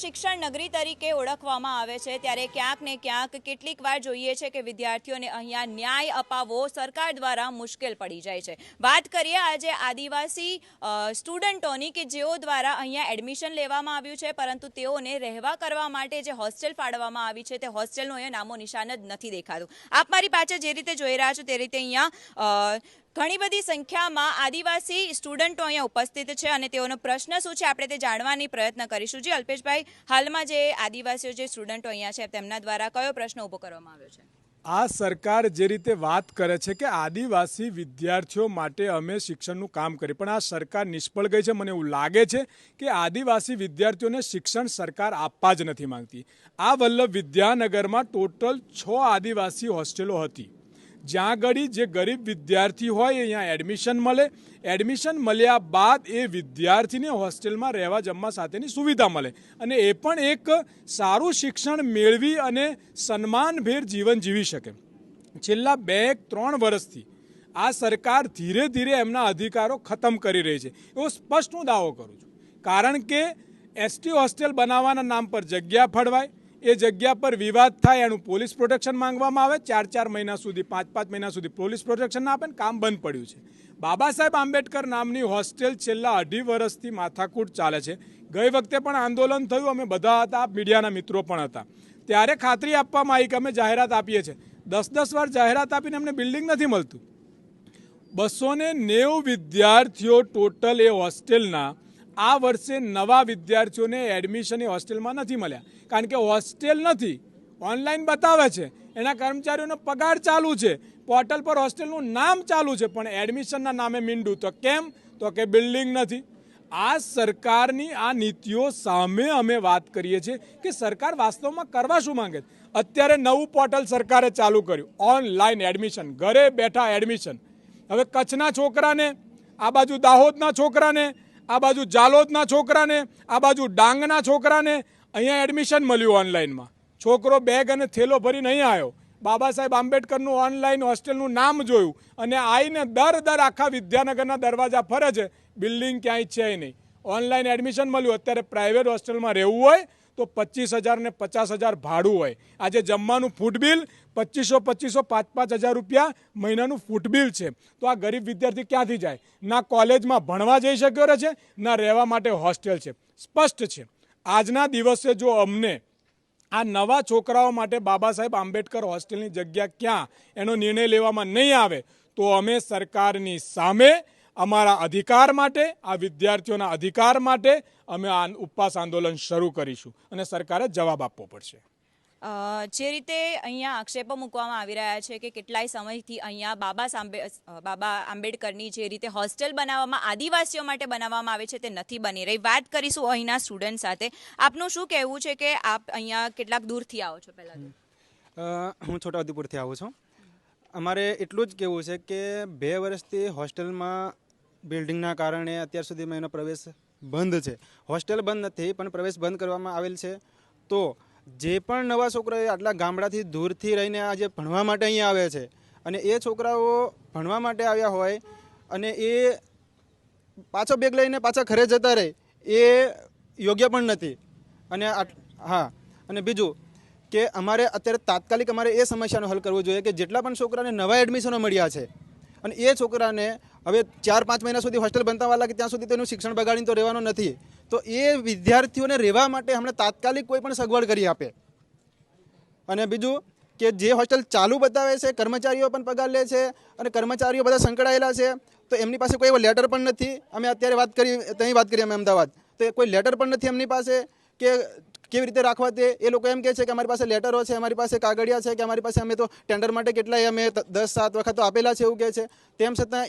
શિક્ષણ નગરી તરીકે ઓળખવામાં આવે છે. ત્યારે ક્યાંક ને ક્યાંક કેટલીક વાર જોઈએ છે કે વિદ્યાર્થીઓને અહીંયા ન્યાય અપાવવો સરકાર દ્વારા મુશ્કેલ પડી જાય છે. વાત કરીએ આજે આદિવાસી સ્ટુડન્ટોની કે જેઓ દ્વારા અહીંયા એડમિશન લેવામાં આવ્યું છે, પરંતુ તેઓને રહેવા કરવા માટે જે હોસ્ટેલ ફાળવવામાં આવી છે તે હોસ્ટેલનું અહીંયા નામો નિશાન જ નથી દેખાતું. આપ મારી પાછળ જે રીતે જોઈ રહ્યા છો તે રીતે અહીંયા ઘણી બધી સંખ્યામાં આદિવાસી સ્ટુડન્ટો અહીંયા ઉપસ્થિત છે અને તેઓનો પ્રશ્ન શું છે આપણે તે જાણવાની પ્રયત્ન કરીશું. જે, અલ્પેશભાઈ, હાલમાં જે આદિવાસીઓ, જે સ્ટુડન્ટો અહીંયા છે, તેમના દ્વારા કયો પ્રશ્ન ઊભો કરવામાં આવ્યો છે? આ સરકાર જે રીતે વાત કરે છે કે આદિવાસી વિદ્યાર્થીઓ માટે અમે શિક્ષણનું કામ કરીએ, પણ આ સરકાર નિષ્ફળ ગઈ છે. મને એવું લાગે છે કે આદિવાસી વિદ્યાર્થીઓને શિક્ષણ સરકાર આપવા જ નથી માંગતી. આ વલ્લભ વિદ્યાનગરમાં ટોટલ છ આદિવાસી હોસ્ટેલો હતી. જ્યાં આગળ જે ગરીબ વિદ્યાર્થી હોય અહીંયા એડમિશન મળે. એડમિશન મળ્યા બાદ એ વિદ્યાર્થીને હોસ્ટેલમાં રહેવા જમવા સાથેની સુવિધા મળે. અને એ પણ એક સારું શિક્ષણ મેળવી અને સન્માનભેર જીવન જીવી શકે. છેલ્લા બે ત્રણ વર્ષથી આ સરકાર ધીરે ધીરે એમના અધિકારો ખતમ કરી રહી છે. એવો સ્પષ્ટ હું દાવો કરું છું. કારણ કે એસટી હોસ્ટેલ બનાવવાના નામ પર જગ્યા ફળવાય એ જગ્યા પર વિવાદ થાય એનું પોલીસ પ્રોટેક્શન માંગવામાં આવે. ચાર ચાર મહિના સુધી, પાંચ પાંચ મહિના સુધી પોલીસ પ્રોટેક્શન ના આપે ને કામ બંધ પડ્યું છે. બાબા સાહેબ આંબેડકર નામની હોસ્ટેલ છેલ્લા અઢી વર્ષથી માથાકૂટ ચાલે છે. ગઈ વખતે પણ આંદોલન થયું, અમે બધા હતા મીડિયાના મિત્રો પણ હતા. ત્યારે ખાતરી આપવામાં આવી કે અમે જાહેરાત આપીએ છીએ. દસ દસ વાર જાહેરાત આપીને અમને બિલ્ડિંગ નથી મળતું. બસો ને નેવું વિદ્યાર્થીઓ ટોટલ એ હોસ્ટેલના આ વર્ષે નવા વિદ્યાર્થીઓને એડમિશન એ હોસ્ટેલમાં નથી મળ્યા. કારણ કે હોસ્ટેલ નથી, ઓનલાઈન બતાવે છે. એના કર્મચારીઓનો પગાર ચાલુ છે. પોર્ટલ પર હોસ્ટેલનું નામ ચાલુ છે, પણ એડમિશનના નામે મીંડું. તો કેમ? તો કે બિલ્ડિંગ નથી. આ સરકારની આ નીતિઓ સામે અમે વાત કરીએ છીએ કે સરકાર વાસ્તવમાં કરવા શું માંગે છે? અત્યારે નવું પોર્ટલ સરકારે ચાલુ કર્યું. Online admission. ઘરે બેઠા એડમિશન. હવે કચ્છના છોકરાને, આ બાજુ દાહોદના છોકરાને આ બાજુ જાલોદના છોકરાને, આ બાજુ ડાંગના છોકરાને અહીંયા એડમિશન મળ્યું ઓનલાઈનમાં છોકરો બેગ અને થેલો ભરીને અહીં આવ્યો. બાબા સાહેબ આંબેડકરનું ઓનલાઈન હોસ્ટેલનું નામ જોયું અને આવીને દર દર આખા વિદ્યાનગરના દરવાજા ફરે છે. બિલ્ડિંગ ક્યાંય છે નહીં. ઓનલાઈન એડમિશન મળ્યું. અત્યારે પ્રાઇવેટ હોસ્ટેલમાં રહેવું હોય તો પચીસ હજાર ને પચાસ હજાર ભાડું હોય. આજે જમવાનું ફૂડ બિલ પચીસો પચીસો, પાંચ પાંચ હજાર રૂપિયા મહિનાનું ફૂટ બિલ છે. તો આ ગરીબ વિદ્યાર્થી ક્યાંથી જાય? ના કોલેજમાં ભણવા જઈ શક્યો રહે છે, ના રહેવા માટે હોસ્ટેલ છે. સ્પષ્ટ છે. આજના દિવસે જો અમને આ નવા છોકરાઓ માટે બાબા સાહેબ આંબેડકર હોસ્ટેલની જગ્યા ક્યાં? એનો નિર્ણય લેવામાં નહીં આવે, તો અમે સરકારની સામે અમારા અધિકાર માટે આ વિદ્યાર્થીઓના અધિકાર માટે અમે આ ઉપવાસ આંદોલન શરૂ કરીશું અને સરકારે જવાબ આપવો પડશે. જે રીતે અહીંયા આક્ષેપો મૂકવામાં આવી રહ્યા છે કે કેટલાય સમયથી અહીંયા બાબા સાંબે બાબા આંબેડકરની જે રીતે હોસ્ટેલ બનાવવામાં આદિવાસીઓ માટે બનાવવામાં આવે છે તે નથી બની રહી. વાત કરીશું અહીંના સ્ટુડન્ટ સાથે. આપનું શું કહેવું છે કે આપ અહીંયા કેટલાક દૂરથી આવો છો પહેલાં હું છોટાઉદેપુરથી આવું છું. અમારે એટલું જ કહેવું છે કે બે વર્ષથી હોસ્ટેલમાં બિલ્ડિંગના કારણે અત્યાર સુધીમાં એનો પ્રવેશ બંધ છે. હોસ્ટેલ બંધ નથી, પણ પ્રવેશ બંધ કરવામાં આવેલ છે. તો જે પણ નવા છોકરાઓ આટલા ગામડાથી દૂરથી રહીને આજે ભણવા માટે અહીંયા આવે છે અને એ છોકરાઓ ભણવા માટે આવ્યા હોય અને એ પાછો બેગ લઈને પાછા ઘરે જતા રહે, એ યોગ્ય પણ નથી. અને હા, અને બીજું કે અમારે અત્યારે તાત્કાલિક અમારે એ સમસ્યાનો હલ કરવો જોઈએ કે જેટલા પણ છોકરાને નવા એડમિશનો મળ્યા છે અને એ છોકરાને હવે ચાર પાંચ મહિના સુધી હોસ્ટેલ બનતા લાગે, ત્યાં સુધી તેનું શિક્ષણ બગાડીને તો રહેવાનું નથી. તો એ વિદ્યાર્થીઓને રહેવા માટે હમણાં તાત્કાલિક કોઈ પણ સગવડ કરી આપે. અને બીજું કે જે હોસ્ટેલ ચાલુ બતાવે છે, કર્મચારીઓ પણ પગાર લે છે અને કર્મચારીઓ બધા સંકળાયેલા છે, તો એમની પાસે કોઈ એવો લેટર પણ નથી. અમે અત્યારે વાત કરી ત્યાં વાત કરી અમે અમદાવાદ. તો કોઈ લેટર પણ નથી એમની પાસે કે કેવી રીતે રાખવા તે, એ લોકો એમ કહે છે કે અમારી પાસે લેટરો છે, અમારી પાસે કાગળિયા છે, કે અમારી પાસે અમે તો ટેન્ડર માટે કેટલાય અમે દસ સાત વખત તો આપેલા છે એવું કહે છે. તેમ છતાં